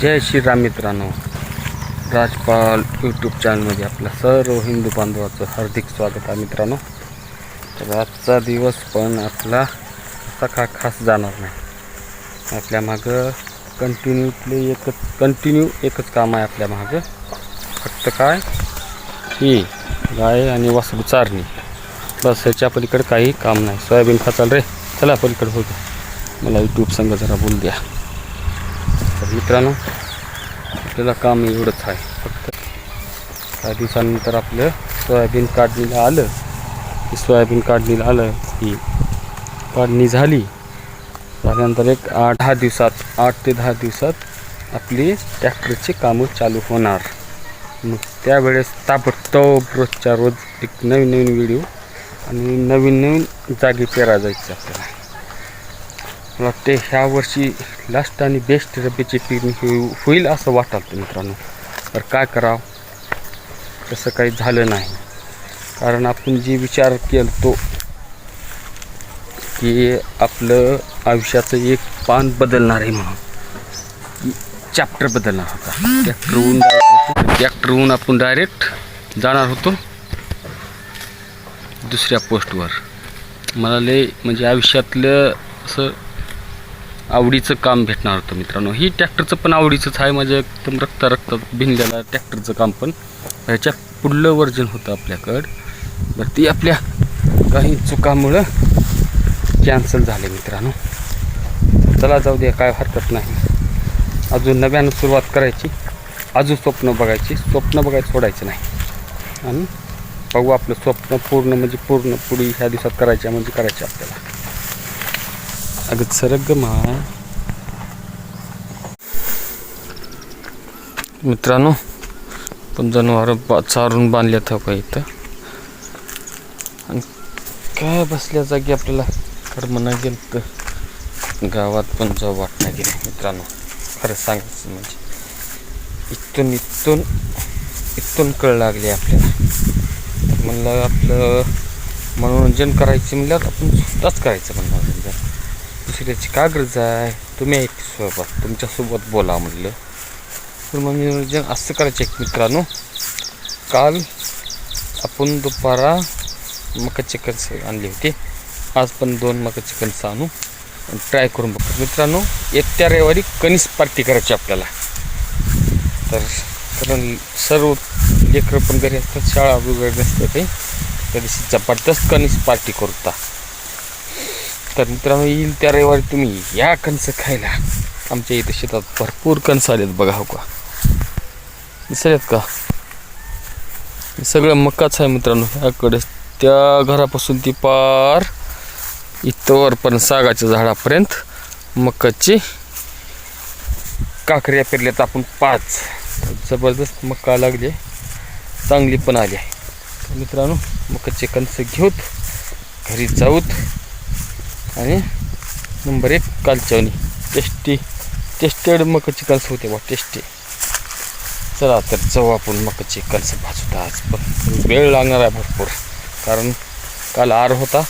जय श्रीराम मित्रांनो. राजपाल यूट्यूब चॅनलमध्ये आपलं सर्व हिंदू बांधवाचं हार्दिक स्वागत आहे मित्रांनो. तर आजचा दिवस पण आपला असा का खास जाणार नाही. आपल्या मागं कंटिन्यूतले एकच कंटिन्यू एकच काम आहे आपल्या मागं. फक्त काय? ही गाय आणि वासरू चारणी. बस ह्याच्या पलीकडे काही काम नाही. सोयाबीन खाचाल रे. चला पलीकडे होतं. मला यूट्यूब संघ जरा बोल द्या. तर मित्रांनो आपल्याला काम एवढंच आहे. फक्त काही दिवसानंतर आपलं सोयाबीन काढणीला आलं. की सोयाबीन काढणीला आलं की काढणी झाली. झाल्यानंतर एक आठ दहा दिवसात आठ ते दहा दिवसात आपली ट्रॅक्टरची कामं चालू होणार. मग त्यावेळेस ताबडतोब रोजच्या रोज एक नवीन नवीन व्हिडिओ आणि नवीन नवीन जागी पेरा जायचं आपल्याला. वाटते ह्या वर्षी लास्ट आणि बेस्ट रब्बीची पेरणी होईल असं वाटतं मित्रांनो. तर काय करावं? तसं काही झालं नाही. कारण आपण जे विचार केला तो की आपलं आयुष्याचं एक पान बदलणार आहे म्हणून. चॅप्टर बदलणार होता. ट्रॅक्टरहून ट्रॅक्टरहून आपण डायरेक्ट जाणार होतो दुसऱ्या पोस्टवर मला लय म्हणजे आयुष्यातलं असं आवडीचं काम भेटणार होतं मित्रांनो. ही ट्रॅक्टरचं पण आवडीचंच आहे. माझ्या एकदम रक्ता रक्तात भिनलेला ट्रॅक्टरचं काम पण. ह्याच्या पुढलं वर्जन होतं आपल्याकडं. बरं ती आपल्या काही चुकामुळं कॅन्सल झाले मित्रांनो. चला जाऊ द्या काय हरकत नाही. अजून नव्यानं सुरुवात करायची. अजून स्वप्न बघायची. स्वप्न बघायचं सोडायचं नाही. आणि बघू आपलं स्वप्न पूर्ण म्हणजे पूर्ण पुढे ह्या दिवसात करायच्या म्हणजे करायचे आपल्याला. अगं सरग मा मित्रांनो पण जनावर बा चारून बांधल्यात हो इथं? आणि काय बसल्या जागी आपल्याला? कर्मना गेलं तर गावात पण जाऊ वाटणार गेलं मित्रांनो. खरं सांगायचं म्हणजे इथून इथून इथून कळ लागली आपल्याला. म्हणलं आपलं मनोरंजन करायचं म्हणल्यावर आपण स्वतःच करायचं मनोरंजन दुसऱ्याची का गरज आहे? तुम्ही आहे सोबत तुमच्यासोबत बोला म्हटलं तर मनोरंजन असं करायचं एक मित्रांनो. काल आपण दुपारा मका चिकन्स आणली होती. आज पण दोन मका चिकन्स आणू ट्राय करून बघतो मित्रांनो येत्या रविवारी कणीस पार्टी करायची आपल्याला. तर कारण सर्व लेकरं पण घरी असतात शाळा वगैरे नसतं काही त्या दिवशी जबरदस्त कणीस पार्टी करता तर मित्रांनो येईल त्या रविवारी तुम्ही या कणस खायला. आमच्या इथे शेतात भरपूर कणस आलेत बघा हो का. दिसलेत का? सगळं मकाच आहे मित्रांनो ह्याकडे त्या घरापासून ती पार इथवर पण सागाच्या झाडापर्यंत मकाची काकऱ्या पेरल्यात आपण पाच. जबरदस्त मका लागली. चांगली पण आली आहे. मित्रांनो मकाचे कणस घेऊत घरी जाऊत. आणि नंबर एक कालचवणी. टेस्टी टेस्टेड मकाचे कणसं होते बा टेस्टी. चला तर जाऊ आपण मकाचे कणसं भाजूत आज पण. वेळ लागणार आहे भरपूर. कारण काल आर होता.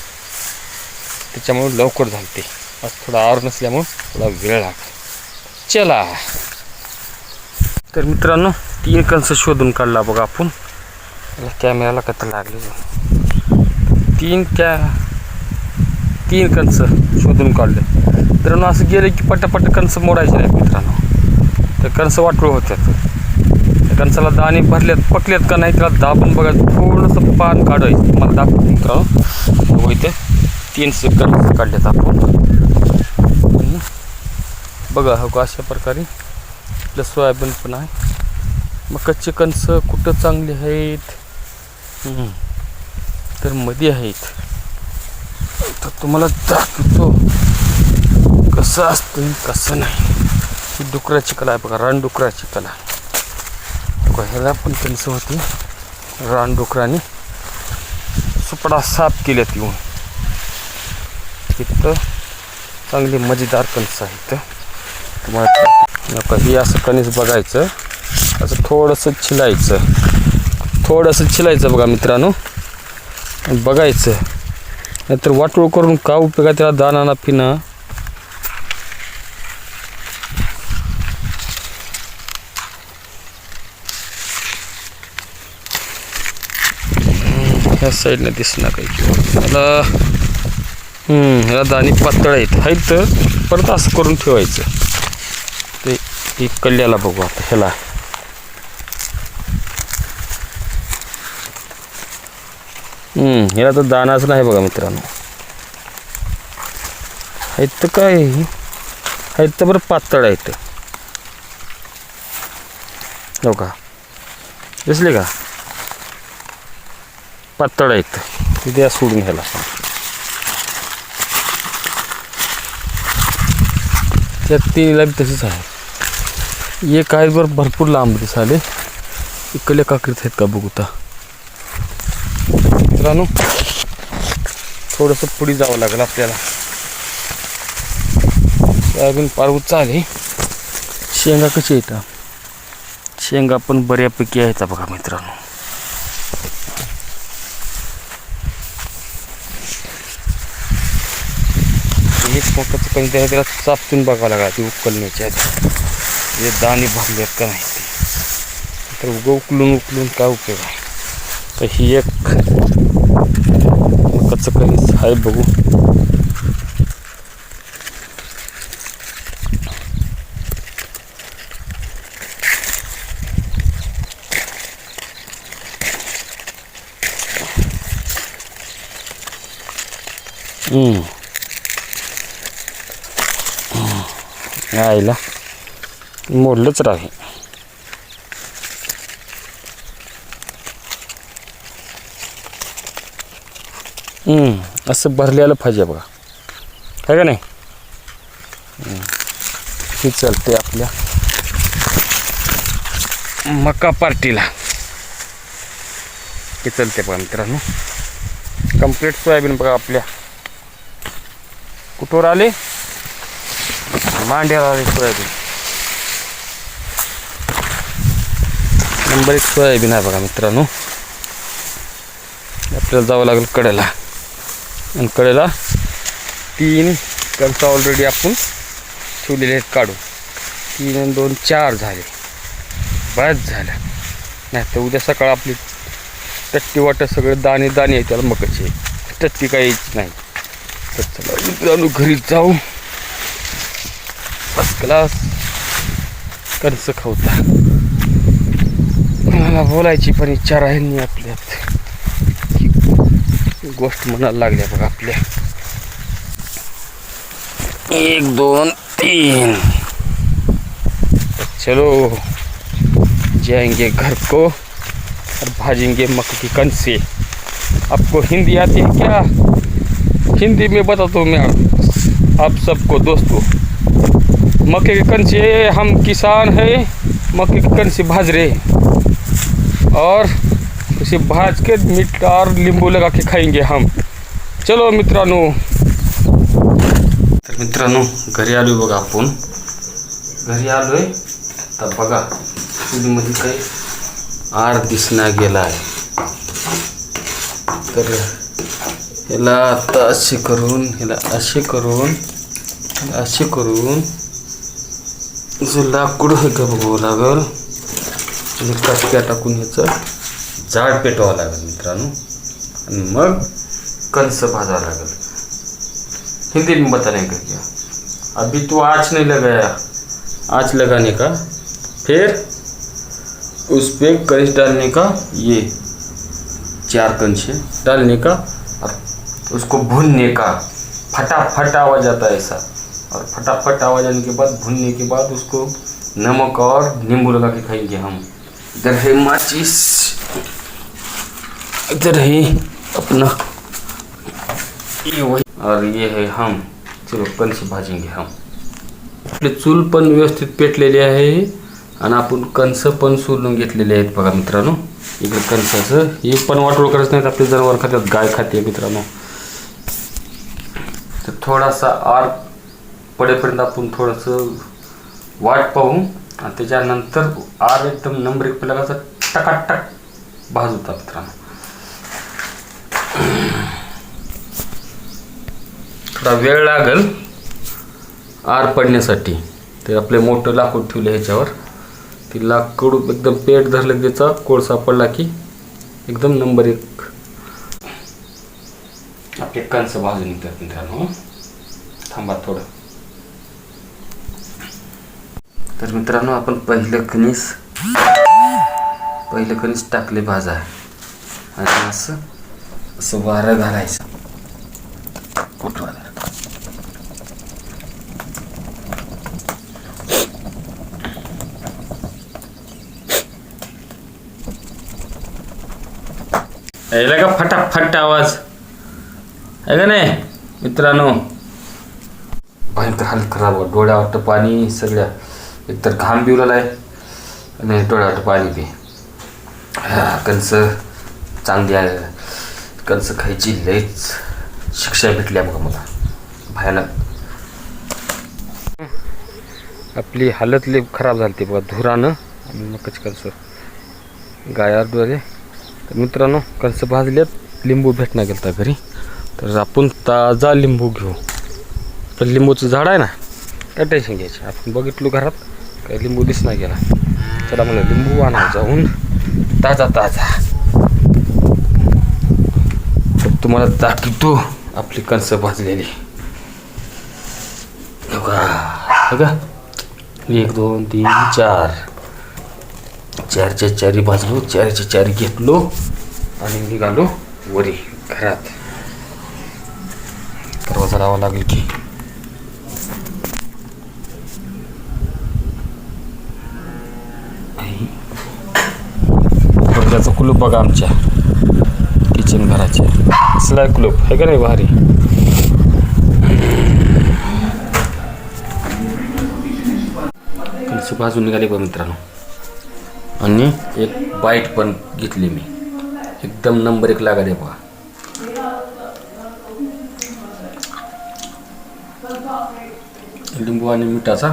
त्याच्यामुळे लवकर झालते. आज थोडा आर नसल्यामुळं थोडा वेळ लागला. चला. तर मित्रांनो तीन कंस शोधून काढला बघा आपण. कॅमेराला कथा लागली. तीन त्या तीन कणसं शोधून काढले. मित्रांनो असं गेलं की पटापट कणसं मोडायचे नाहीत मित्रांनो. तर कणसं वाटोळ होत्यात. त्या कणसाला दाणे भरल्यात पकल्यात का नाही त्याला दाबून बघा थोडंसं पान काढायचं. तुम्हाला दाखवतो मित्रांनो. बघू इथे तीन कणस काढलेत आपण. आणि बघा हो का अशा प्रकारे आपलं सोयाबीन पण आहे. मग कच्चे कणसं कुठं चांगले आहेत? तर मध्ये आहेत. तर तुम्हाला दाखवतो कसं असतं कसं नाही. ही डुकराची कला आहे बघा रानडुकराची कला. बघा ह्याला पण त्यांचं होती रानडुकराने सुपडा साफ केल्यात येऊन. इथं चांगली मजेदार कणस आहेत. तुम्हाला नका हे असं कणीस बघायचं. असं थोडंसं छिलायचं. थोडंसं छिलायचं बघा मित्रांनो. बघायचं. नाहीतर वाटोळ करून का उपयोग आहे त्याला दाना ना पिना ह्या साईडनं दिसणार काही त्याला ह्याला दाणे पातळ आहेत. आहेत तर परत असं करून ठेवायचं. ते एक कल्याला बघू आता ह्याला. ह्याला तर दानाच नाही बघा मित्रांनो. आहेत तर काय? आहेत तर बरं पातळ आहेत हो का? दिसले का? पातळ आहेत तिथे द्या सोडून घ्यायला त्यात तिला बी तसंच आहे. एक आहे बरं भरपूर लांब दिसाले इकडल्या काकडीत आहेत का बघूता मित्रांनो थोडंसं पुढे जावं लागेल आपल्याला. सोयाबीन पार चाले शेंगा कशी येतात शेंगा पण बऱ्यापैकी आहेत बघा मित्रांनो. एक मोठं पण त्याला चापतून बघावं लागला ती उकलण्याची आधी हे दाणे भरलेत का नाही ते. तर उगं उकलून उकलून काय उपयोग आहे? तर ही एक मकाचं कणीस आहे बघू हम्म. आईला मोडलंच राही हम्म, असं भरलेलं पाहिजे बघा. आहे का नाही? हम्म. हे चालते आपल्या मका पार्टीला. हे चालते बघा मित्रांनो. कंप्लीट सोयाबीन बघा आपल्या. कुठवर आले? मांड्याला आले सोयाबीन. नंबर एक सोयाबीन आहे बघा मित्रांनो. आपल्याला जावं लागेल कडेला. आणि कडेला तीन कणसं ऑलरेडी आपण ठेवलेले आहेत काढून. तीन आणि दोन चार झाले. बऱ्याच झाल्या. नाही तर उद्या सकाळ आपली टट्टी वाटत सगळे दाणे दाणे आहे त्याला मकाचे टट्टी काही यायची नाही. तर चला घरी जाऊ. फर्स्ट क्लास कणसं खाऊता मला बोलायची पण इच्छा राहील नाही आपल्यात. गोष्ट म्हणायला लागल्या बघा आपल्या. एक, दोन, तीन. चलो. जाएँगे घर को और भाजेंगे मक्के की कनसे आपको हिंदी आती है क्या? हिंदी में बताता हूँ मैं आप सबको दोस्तों। मक्के के कनसे हम किसान हैं, मक्के के कनसे भाज रहे और से भाज के मीठ और नींबू लगा के खाएंगे हम। चलो मित्रांनो। तर मित्रांनो घरी आलोय बघा आपण। घरी आलोय तर बघा चुलीमध्ये काही आर दिसना गेला आहे. तर ह्याला आता असे करून ह्याला असे करून असे करून जे लाकूड हे का बघावं लागल कटक्या टाकून ह्याचं जाड पेटवावं लागेल मित्रांनो। आणि मग कंस भाजावं लागेल। हिंदी में बताने का क्या? अभी तो आँच नहीं लगाया। आँच लगाने का। फिर उस पे कंच डालने का ये चार कंचे डालने का और उसको भूनने का। फटाफट आवाज़ आता है ऐसा। और फटाफट आवाज़ आने के बाद, भूनने के बाद उसको नमक और नींबू लगा के खाएँगे हम। इधर है माचिस। इधर है अपना। ये वही और ये है हम चलो कंच भाजेंगे हम। आपले चूल पण व्यवस्थित पेटलेली आहे आणि आपण कंस पण सोलून घेतलेले आहेत बघा मित्रांनो। इकडे कणसाचं हे पण वाटोळ करत नाहीत आपले जनावर खात्यात गाय खाते मित्रांनो। तर थोडासा आर पडेपर्यंत आपण थोडंसं वाट पाहू आणि त्याच्यानंतर आर एकदम नंबर एक पडला का टकाटक भाजवता मित्रांनो। थोडा वेळ लागेल आर पडण्यासाठी ते आपले मोठं लाकूड ठेवलं ह्याच्यावर. ती लाकूड एकदम पेट धरलं की त्याचा कोळसा पडला की एकदम नंबर एक. आपले कंस भाजून निघतात मित्रांनो थांबा थोडं. तर मित्रांनो आपण पहिलं कणीस पहिलं कणीस टाकले भाजा आणि असं असं वारं घालायचं. कुठं यायला का फटाफट आवाज? आहे का नाही मित्रांनो? भयंकर हाल खराब हो डोळ्यावर पाणी सगळ्या. एकतर घाम पिवलेला आहे आणि डोळ्यावर पाणी पी कणसं चांगली आहे. कंस खायची लईच शिक्षा भेटली बघा मला. भयानक. आपली हालत लय खराब झाली ती बघा धुरानं आणि मकच कंस गायाद्वारे तर मित्रांनो कंस भाजल्यात लिंबू भेटणार गेलता घरी. तर आपण ताजा लिंबू घेऊ. तर लिंबूचं झाड आहे ना काय टेन्शन घ्यायचं? आपण बघितलो घरात काही लिंबू दिसणार गेला. चला मला लिंबू आणा जाऊन ताजा ताजा. तुम्हाला दाखवतो आपली कणसं भाजलेली. का हो का एक दोन तीन चार. चारच्या चारी भाजलो चारच्या चारी घेतलो आणि निघालो वरी घरात. दरवाजा लावा लागेल की. दरवाजाचं कुलूप बघा आमच्या. किचन घराचे. असला आहे हे का नाही भारी कणसं भाजून निघाली बघ मित्रांनो. आणि एक बाईट पण घेतली मी. एकदम नंबर एक लागाले बघा. लिंबू आणि मिठाचा.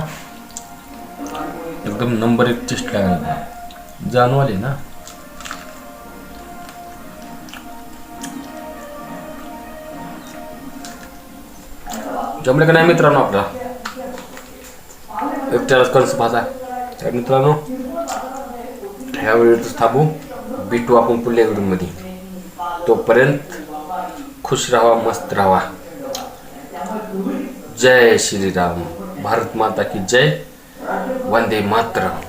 एकदम नंबर एक टेस्ट लागला जाणवाले ना? जमले का नाही मित्रांनो? आपला एकट्यालाच कणस भाजा तर मित्रांनो ह्या वेळेतच थांबू. भेटू आपण पुढल्या व्हिडिओमध्ये. तोपर्यंत खुश राहा मस्त राहा. जय श्रीराम. भारत माता की जय. वंदे मातरम.